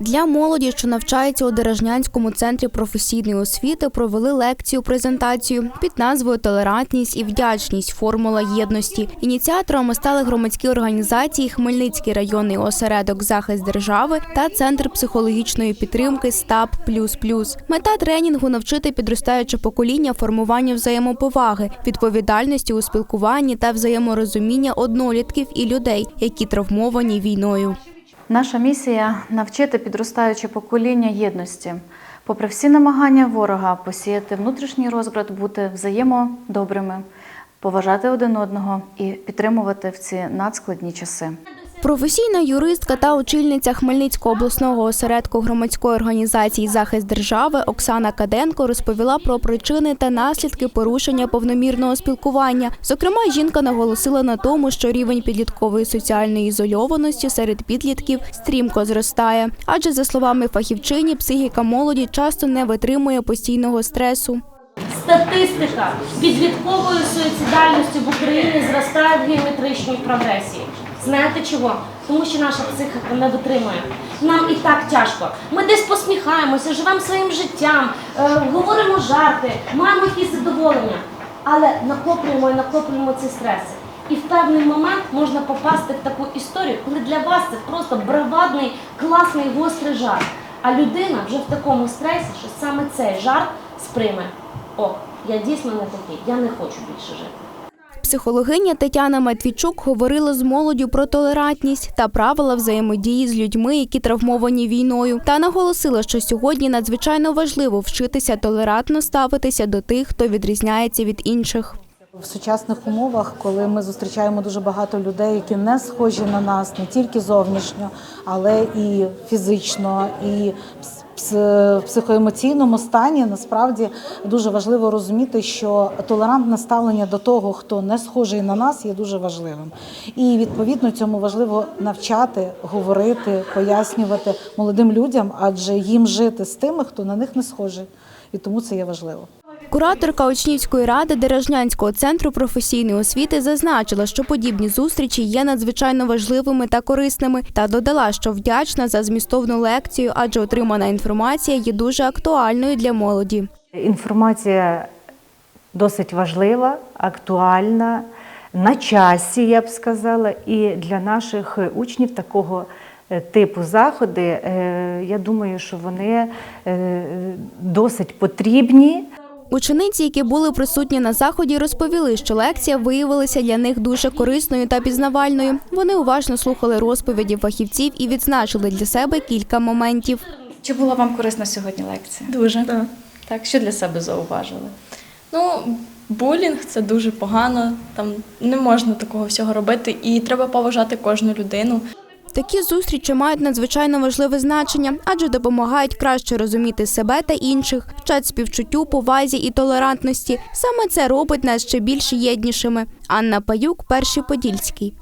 Для молоді, що навчається у Дережнянському центрі професійної освіти, провели лекцію презентацію під назвою Толерантність і вдячність. Формула єдності. Ініціаторами стали громадські організації Хмельницький районний осередок захист держави та центр психологічної підтримки СТАП Мета тренінгу навчити підростаюче покоління формуванню взаємоповаги, відповідальності у спілкуванні та взаєморозуміння однолітків і людей, які травмовані війною. Наша місія навчити підростаюче покоління єдності, попри всі намагання ворога посіяти внутрішній розбрат, бути взаємодобрими, поважати один одного і підтримувати в ці надскладні часи. Професійна юристка та очільниця Хмельницького обласного осередку громадської організації Захист держави Оксана Каденко розповіла про причини та наслідки порушення повномірного спілкування. Зокрема, жінка наголосила на тому, що рівень підліткової соціальної ізольованості серед підлітків стрімко зростає. Адже, за словами фахівчині, психіка молоді часто не витримує постійного стресу. Статистика підліткової суїцидальності в Україні зростає в геометричній прогресії. Знаєте чого? Тому що наша психіка не витримує. Нам і так тяжко. Ми десь посміхаємося, живемо своїм життям, е, говоримо жарти, маємо якісь задоволення, але накоплюємо і накоплюємо ці стреси. І в певний момент можна попасти в таку історію, коли для вас це просто бравадний, класний, гострий жарт. А людина вже в такому стресі, що саме цей жарт сприйме. О, я дійсно не такий, я не хочу більше жити. Психологиня Тетяна Матвійчук говорила з молоддю про толерантність та правила взаємодії з людьми, які травмовані війною, та наголосила, що сьогодні надзвичайно важливо вчитися толерантно ставитися до тих, хто відрізняється від інших. В сучасних умовах, коли ми зустрічаємо дуже багато людей, які не схожі на нас не тільки зовнішньо, але і фізично, і в психоемоційному стані, насправді дуже важливо розуміти, що толерантне ставлення до того, хто не схожий на нас, є дуже важливим. І відповідно цьому важливо навчати, говорити, пояснювати молодим людям, адже їм жити з тими, хто на них не схожий, і тому це є важливо. Кураторка учнівської ради Дережнянського центру професійної освіти зазначила, що подібні зустрічі є надзвичайно важливими та корисними, та додала, що вдячна за змістовну лекцію, адже отримана інформація є дуже актуальною для молоді. Інформація досить важлива, актуальна, на часі, я б сказала, і для наших учнів такого е, типу заходи, е, я думаю, що вони е, досить потрібні. Учениці, які були присутні на заході, розповіли, що лекція виявилася для них дуже корисною та пізнавальною. Вони уважно слухали розповіді фахівців і відзначили для себе кілька моментів. Чи була вам корисна сьогодні лекція? Дуже. Так. Так, що для себе зауважили? Ну, булінг це дуже погано, там не можна такого всього робити, і треба поважати кожну людину. Такі зустрічі мають надзвичайно важливе значення, адже допомагають краще розуміти себе та інших, вчать співчуттю, повазі і толерантності. Саме це робить нас ще більш єднішими. Анна Паюк, перший подільський.